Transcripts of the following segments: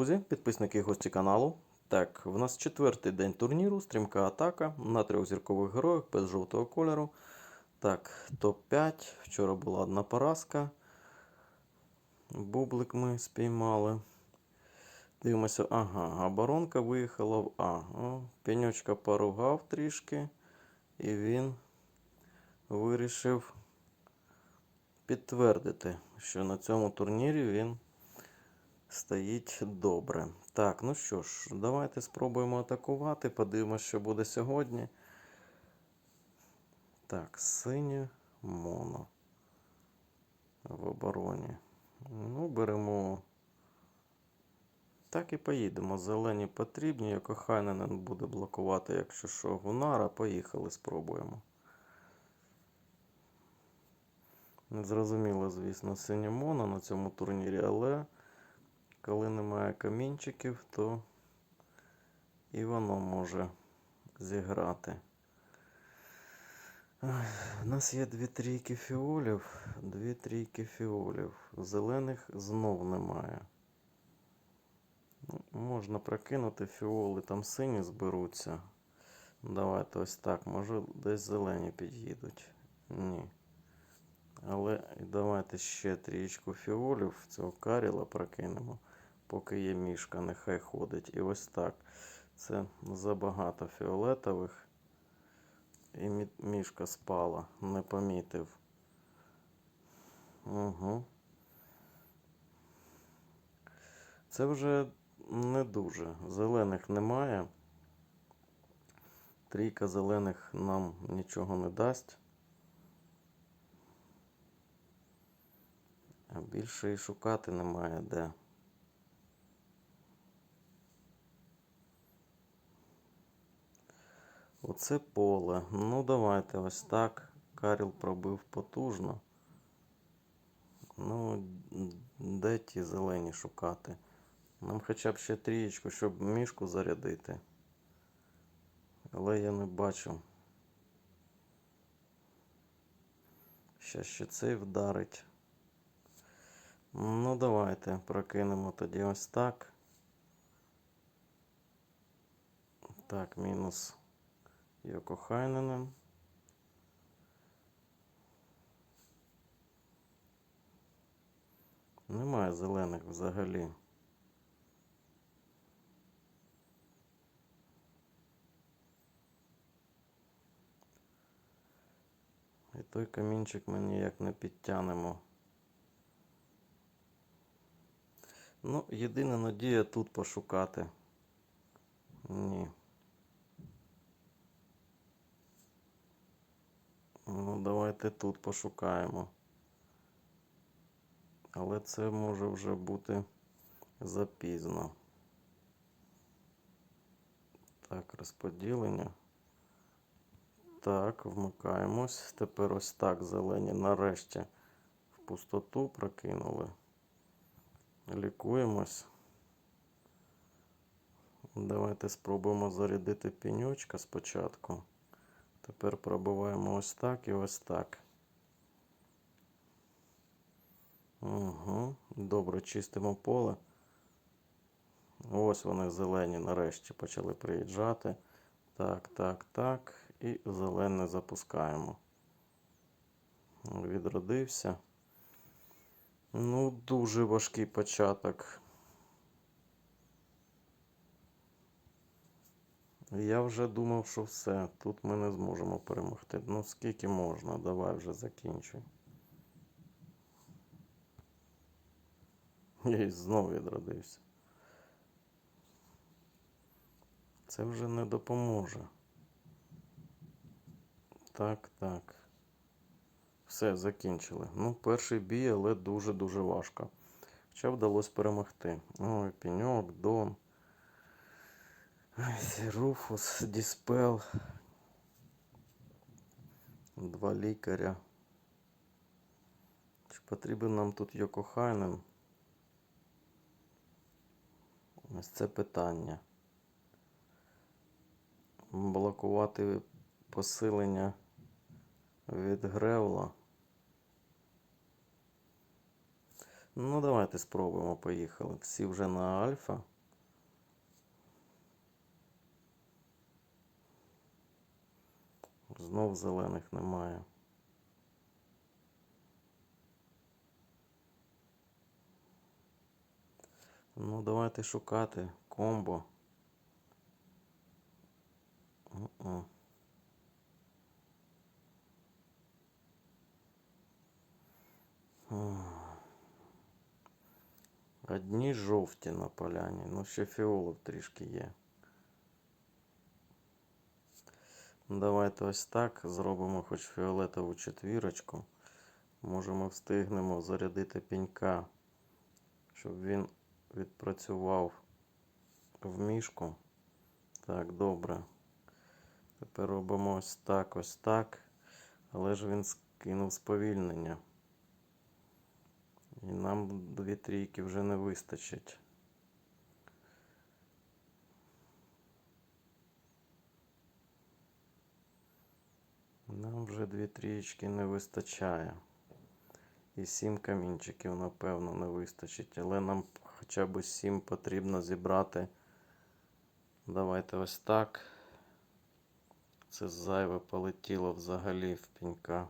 друзі, підписники і гості каналу. Так, в нас четвертий день турніру, стрімка атака на трьох зіркових героях без жовтого кольору. Так, топ-5. Вчора була одна поразка. Бублик ми спіймали. Дивимося, ага, оборонка виїхала в А. О, пеньочка поругав трішки. І він вирішив підтвердити, що на цьому турнірі він стоїть добре. Так, ну що ж, давайте спробуємо атакувати. Подивимося, що буде сьогодні. Так, синє моно в обороні. Ну, беремо. Так і поїдемо. Зелені потрібні. Як Хайненен буде блокувати, якщо що, Гунара. Поїхали, спробуємо. Незрозуміло, звісно, синє моно на цьому турнірі, але коли немає камінчиків, то і воно може зіграти. У нас є дві трійки фіолів, дві трійки фіолів. Зелених знов немає. Ну, Можна прокинути фіоли, там сині зберуться. Давайте ось так. Може десь зелені під'їдуть. Ні. Але давайте ще трієчку фіолів цього каріла прокинемо, поки є мішка, нехай ходить. І ось так. Це забагато фіолетових. І мішка спала, не помітив. Угу. Це вже не дуже. Зелених немає. Трійка зелених нам нічого не дасть. А більше і шукати немає де. Оце поле. Ну, давайте ось так. Каріл пробив потужно. Ну, де ті зелені шукати? Нам хоча б ще трієчку, щоб мішку зарядити. Але я не бачу. Ще ще цей вдарить. Ну, давайте прокинемо тоді ось так. Так, мінус Йоко Хайненен. Немає зелених взагалі. І той камінчик ми ніяк не підтягнемо. Ну, єдина надія тут пошукати. Ні. Ну, давайте тут пошукаємо. Але це може вже бути запізно. Так, розподілення. Так, вмикаємось. Тепер ось так зелені нарешті в пустоту прокинули. Лікуємось. Давайте спробуємо зарядити пеньочка спочатку. Тепер пробиваємо ось так і ось так. Угу. Добре, чистимо поле. Ось вони зелені нарешті почали приїжджати. Так, так, так. І зелене запускаємо. Відродився. Ну, дуже важкий початок. Я вже думав, що все. Тут ми не зможемо перемогти. Ну, скільки можна, давай вже закінчуй. Я і знову відродився. Це вже не допоможе. Так, так. Все, закінчили. Ну, перший бій, але дуже-дуже важко. Хоча вдалося перемогти. Ой, пеньок, Дон. Руфус, Діспел. Два лікаря. Чи потрібен нам тут Йокохайнен? Ось це питання. Блокувати посилення від Гревла. Ну, давайте спробуємо. Поїхали. Всі вже на альфа. Знов зелених немає. Ну, давайте шукати комбо. М-м. М. Одні жовті на поляні, ну ще фіолов трішки є. Ну, Давайте ось так зробимо хоч фіолетову четвірочку. Може ми встигнемо зарядити пінька, щоб він відпрацював в мішку. Так, добре. Тепер робимо ось так, ось так. Але ж він скинув сповільнення. І нам дві трійки вже не вистачить. Нам вже дві трієчки не вистачає. І сім камінчиків, напевно, не вистачить. Але нам хоча б сім потрібно зібрати. Давайте ось так. Це зайве полетіло взагалі в пінька.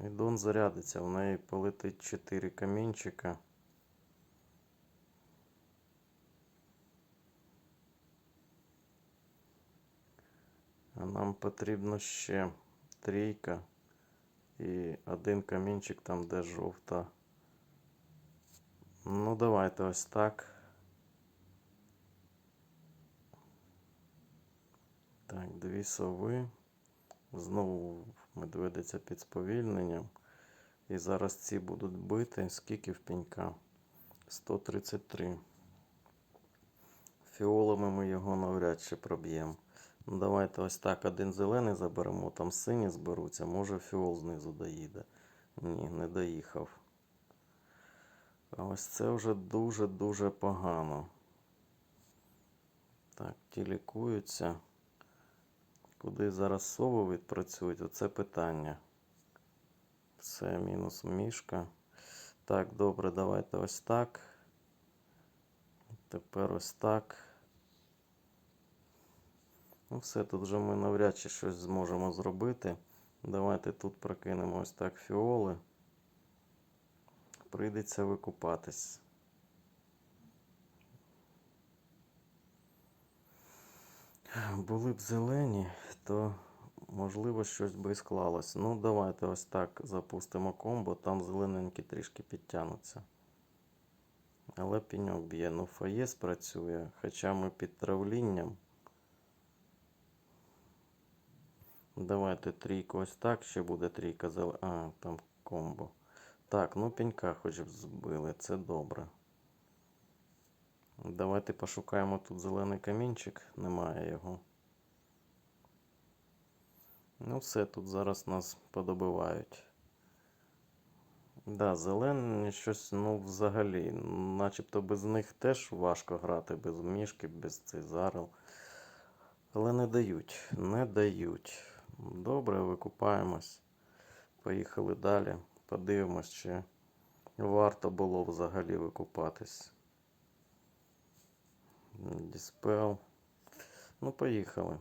І Дон зарядиться, в неї полетить 4 камінчика. Нам потрібно ще трійка і один камінчик там, де жовта. Ну, давайте ось так. Так, дві сови. Знову медведиця під сповільненням. І зараз ці будуть бити. Скільки в пенька? 133. Фіолами ми його навряд чи проб'ємо. Ну, давайте ось так один зелений заберемо, там сині зберуться, може фіол знизу доїде. Ні, не доїхав. А ось це вже дуже-дуже погано. Так, ті лікуються. Куди зараз сови відпрацюють? Оце питання. Все, мінус мішка. Так, добре, давайте ось так. Тепер ось так. Ну, все, тут вже ми навряд чи щось зможемо зробити. Давайте тут прокинемо ось так фіоли. Прийдеться викупатись. Були б зелені, то можливо щось би і склалось. Ну, давайте ось так запустимо комбо, там зелененькі трішки підтягнуться. Але піньок б'є. Ну, фає спрацює, хоча ми під травлінням. Давайте трійку ось так, ще буде трійка зелена. А, там комбо. Так, ну пенька хоч б збили, це добре. Давайте пошукаємо тут зелений камінчик, немає його. Ну, все, тут зараз нас подобивають. Да, зелені щось, ну, взагалі, начебто без них теж важко грати, без мішки, без цей зарил. Але не дають, не дають. Добре, викупаємось. Поїхали далі. Подивимось, чи варто було взагалі викупатись. Діспел. Ну, поїхали.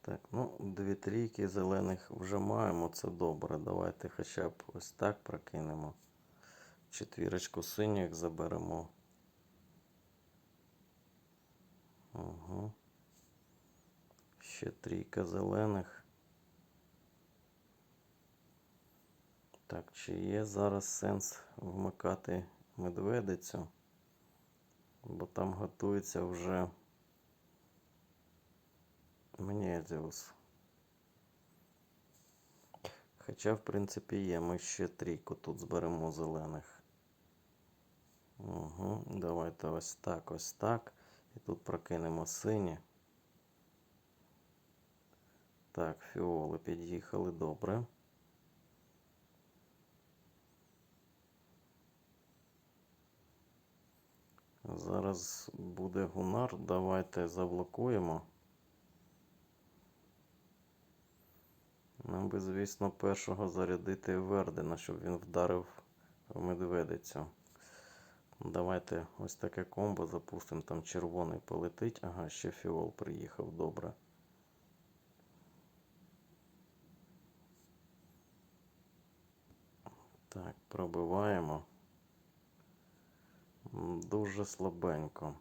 Так, ну, дві трійки зелених вже маємо, це добре. Давайте хоча б ось так прокинемо. Четвірочку синіх заберемо. Угу. Ще трійка зелених. Так, чи є зараз сенс вмикати медведицю? Бо там готується вже Менезіус. Хоча, в принципі, є. Ми ще трійку тут зберемо зелених. Угу. Давайте ось так, ось так. І тут прокинемо сині. Так, фіоли під'їхали добре. Зараз буде гунар. Давайте заблокуємо. Нам би, звісно, першого зарядити Вердена, щоб він вдарив в медведицю. Давайте ось таке комбо запустимо. Там червоний полетить. Ага, ще фіол приїхав, добре. Так, пробиваємо. Дуже слабенько.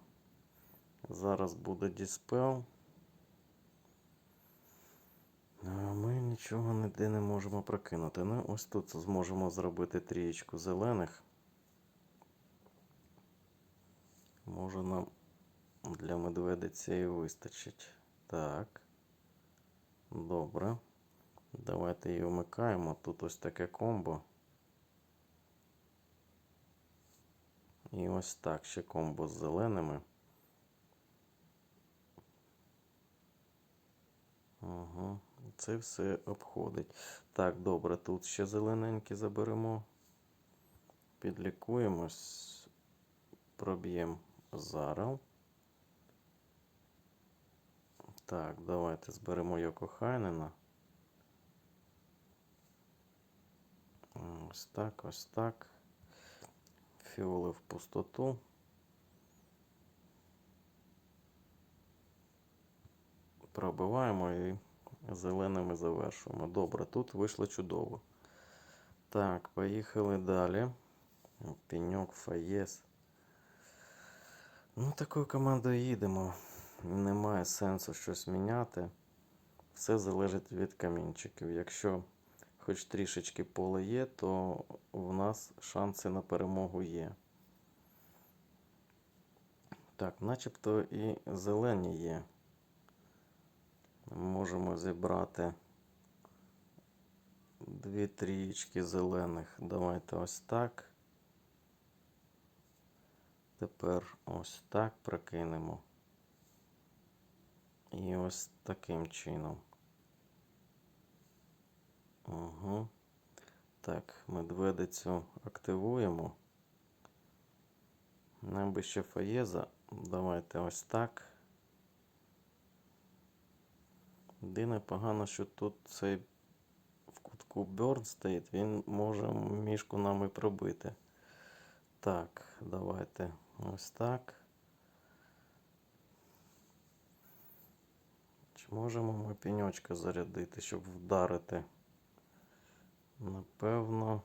Зараз буде діспел. Ми нічого ніде не можемо прокинути. Ну, ось тут зможемо зробити трієчку зелених. Може нам для медведиці і вистачить. Так. Добре. Давайте її вмикаємо. Тут ось таке комбо. І ось так ще комбо з зеленими. Ага, це все обходить. Так, добре, тут ще зелененькі заберемо. Підлікуємось. Проб'ємо зарал. Так, давайте зберемо Йоко Хайнена. Ось так, ось так. Фіоли в пустоту. Пробиваємо і зеленими завершуємо. Добре, тут вийшло чудово. Так, поїхали далі. Пеньок, Фаєс. Ну, такою командою їдемо. Немає сенсу щось міняти. Все залежить від камінчиків. Якщо хоч трішечки поле є, то в нас шанси на перемогу є. Так, начебто і зелені є. Можемо зібрати дві трієчки зелених. Давайте ось так. Тепер ось так прокинемо. І ось таким чином. Угу. Так, медведицю активуємо. Нам би ще фаєза. Давайте ось так. Єдине погано, що тут цей в кутку Бёрн стоїть, він може мішку нам і пробити. Так, давайте ось так. Чи можемо ми пеньочка зарядити, щоб вдарити? Напевно,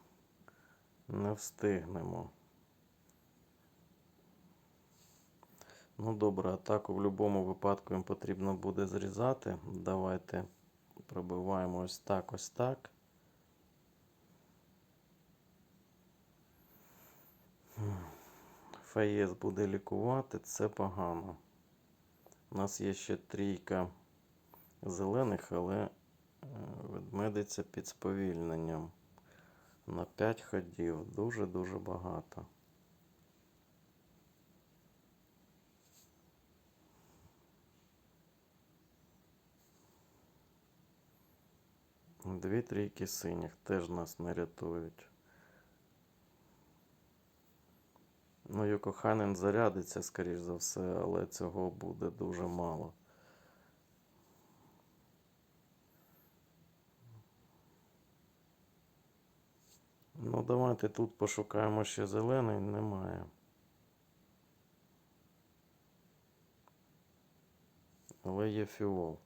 не встигнемо. Ну добре, атаку в будь-якому випадку їм потрібно буде зрізати. Давайте пробиваємо ось так, ось так. Фаєс буде лікувати, це погано. У нас є ще трійка зелених, але е, ведмедиця під сповільненням. На 5 ходів. Дуже-дуже багато. Дві трійки синіх теж нас не рятують. Ну, Йокоханен зарядиться, скоріш за все, але цього буде дуже мало. Ну, давайте тут пошукаємо ще зелений, немає. Але є фіол.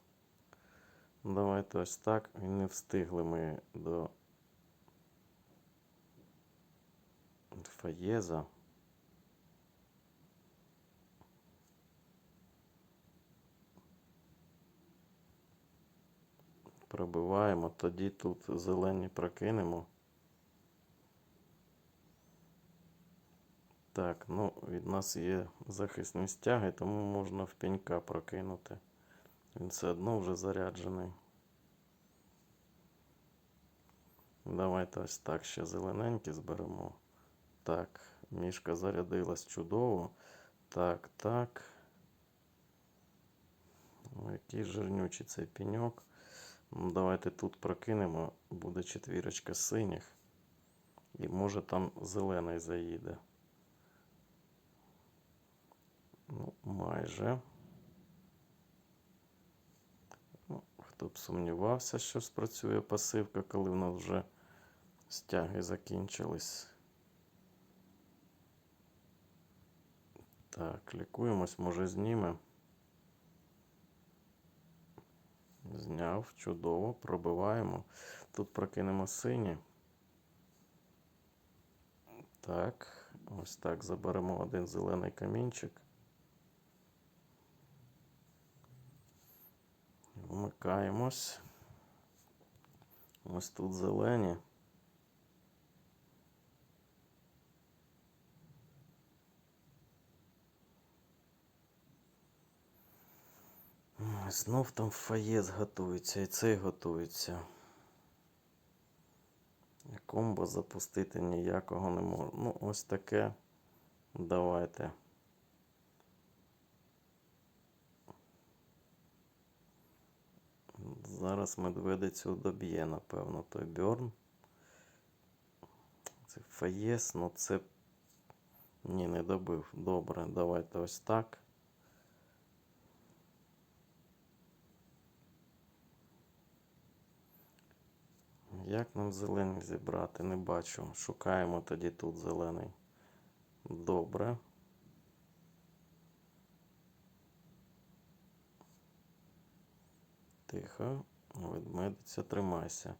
Давайте ось так. І не встигли ми до Фаєза. Пробиваємо, тоді тут зелені прокинемо. Так, ну від нас є захисні стяги, тому можна в пенька прокинути. Він все одно вже заряджений. Давайте ось так ще зелененькі зберемо. Так, мішка зарядилась чудово. Так, так. Який жирнючий цей пеньок. Ну, давайте тут прокинемо. Буде четвірочка синіх. І може там зелений заїде. Ну, майже. Ну, Хто б сумнівався, що спрацює пасивка, коли в нас вже стяги закінчились. Так, лікуємось, може зніме. Зняв, чудово, пробиваємо. Тут прокинемо сині. Так, ось так заберемо один зелений камінчик. Вмикаємось. Ось тут зелені. Знов там фаєс готується, і цей готується. Комбо запустити ніякого не можу. Ну, ось таке. Давайте. Зараз медведицю доб'є, напевно, той Бьорн. Це Фаєс, ну це. Ні, не добив. Добре, давайте ось так. Як нам зелений зібрати? Не бачу. Шукаємо тоді тут зелений. Добре. Тихо. Ведмедиця, тримайся.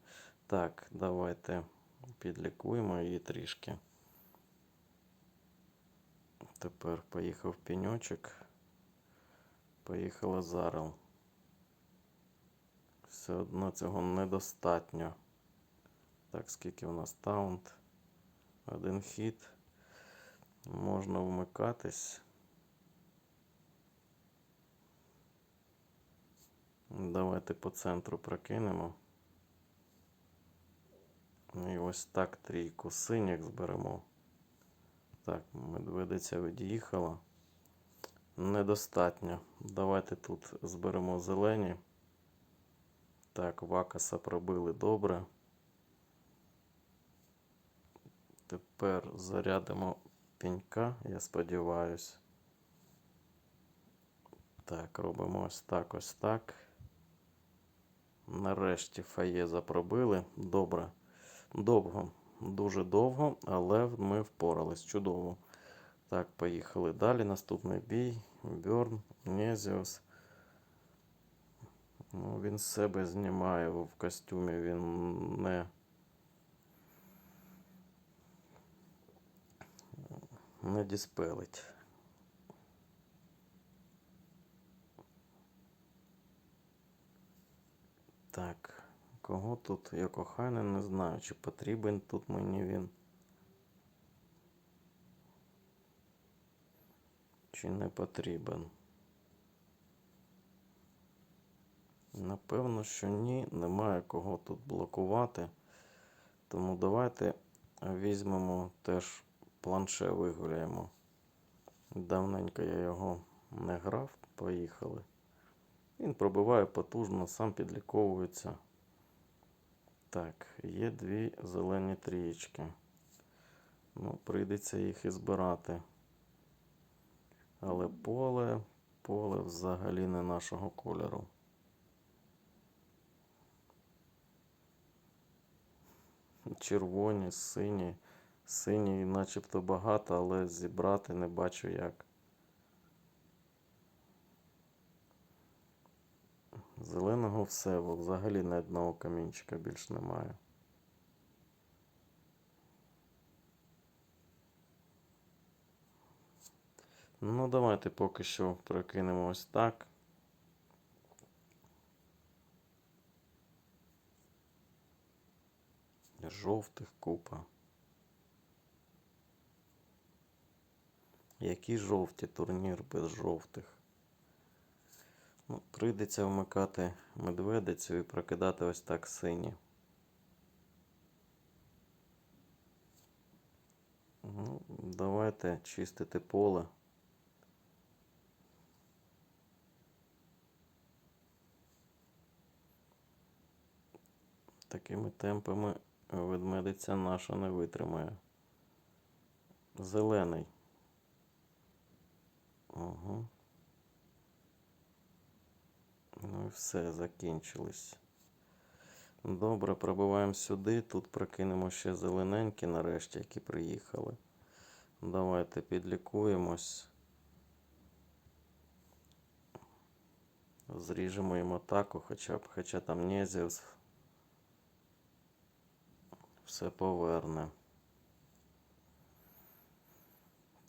Так, давайте підлікуємо її трішки. Тепер поїхав пеньочок. Поїхала зарел. Все одно цього недостатньо. Так, скільки у нас таунт? Один хід. Можна вмикатись. Давайте по центру прокинемо. І ось так трійку синіх зберемо. Так, медведиця від'їхала. Недостатньо. Давайте тут зберемо зелені. Так, вакаса пробили добре. Тепер зарядимо пенька, я сподіваюсь. Так, робимо ось так, ось так. Нарешті фаєза пробили. Добре. Довго, дуже довго, але ми впорались. Чудово. Так, поїхали далі. Наступний бій. Бьорн, Незіус. Ну, він себе знімає в костюмі, він не. Не діспелить. Так, кого тут я коханий, не знаю, чи потрібен тут мені він. Чи не потрібен. Напевно, що ні, немає кого тут блокувати. Тому давайте візьмемо теж планше вигуляємо. Давненько я його не грав, поїхали. Він пробиває потужно, сам підліковується. Так, є дві зелені трієчки. Ну, прийдеться їх і збирати. Але поле, поле взагалі не нашого кольору. Червоні, сині. Сині начебто багато, але зібрати не бачу як. Зеленого все, взагалі ні одного камінчика більш немає. Ну, давайте поки що прокинемо ось так. Жовтих купа. Які жовті турнір без жовтих? Ну, Прийдеться вмикати медведицю і прокидати ось так сині. Ну, Давайте чистити поле. Такими темпами ведмедиця наша не витримає. Зелений. Угу. Ну і все, закінчились. Добре, пробиваємо сюди. Тут прокинемо ще зелененькі нарешті, які приїхали. Давайте підлікуємось. Зріжемо їм атаку, хоча б, хоча там Незіус все поверне.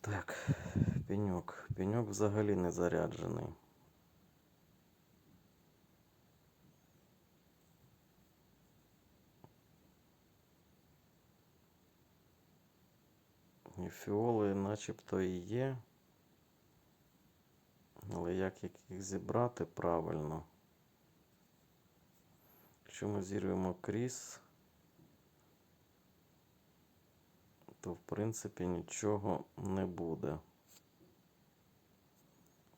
Так, пеньок. Пеньок взагалі не заряджений. І фіоли начебто і є. Але як їх зібрати правильно? Якщо ми зірвемо кріс, то в принципі нічого не буде.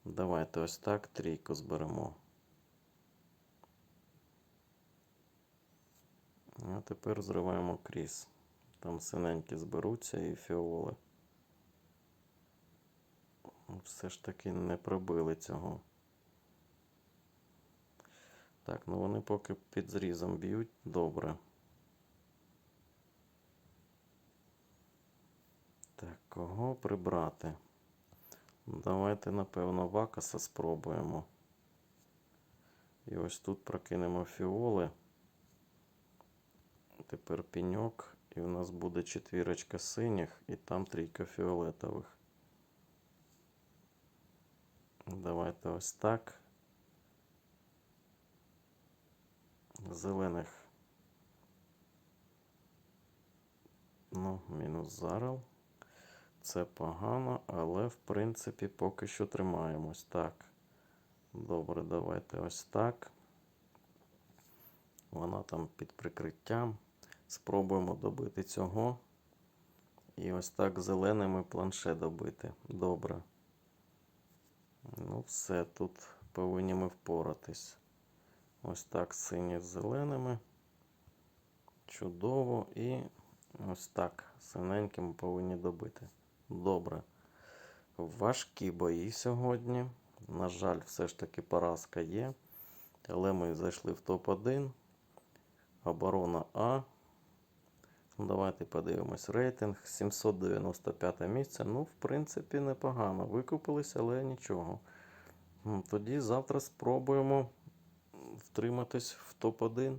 Давайте ось так трійку зберемо. А тепер зриваємо кріс. Там синенькі зберуться і фіоли. Все ж таки не пробили цього. Так, ну вони поки під зрізом б'ють добре. Так, кого прибрати? Давайте, напевно, Вакаса спробуємо. І ось тут прокинемо фіоли. Тепер пеньок. І у нас буде четвірочка синіх і там трійка фіолетових. Давайте ось так. Зелених. Ну, мінус зарел. Це погано, але в принципі поки що тримаємось. Так. Добре, давайте ось так. Вона там під прикриттям. Спробуємо добити цього. І ось так зеленими планше добити. Добре. Ну, все, тут повинні ми впоратись. Ось так сині з зеленими. Чудово. І ось так синеньким повинні добити. Добре. Важкі бої сьогодні. На жаль, все ж таки поразка є. Але ми зайшли в топ-1. Оборона А. Ну, Давайте подивимось рейтинг. 795 місце. Ну, в принципі, непогано. Викупились, але нічого. Тоді завтра спробуємо втриматись в топ-1.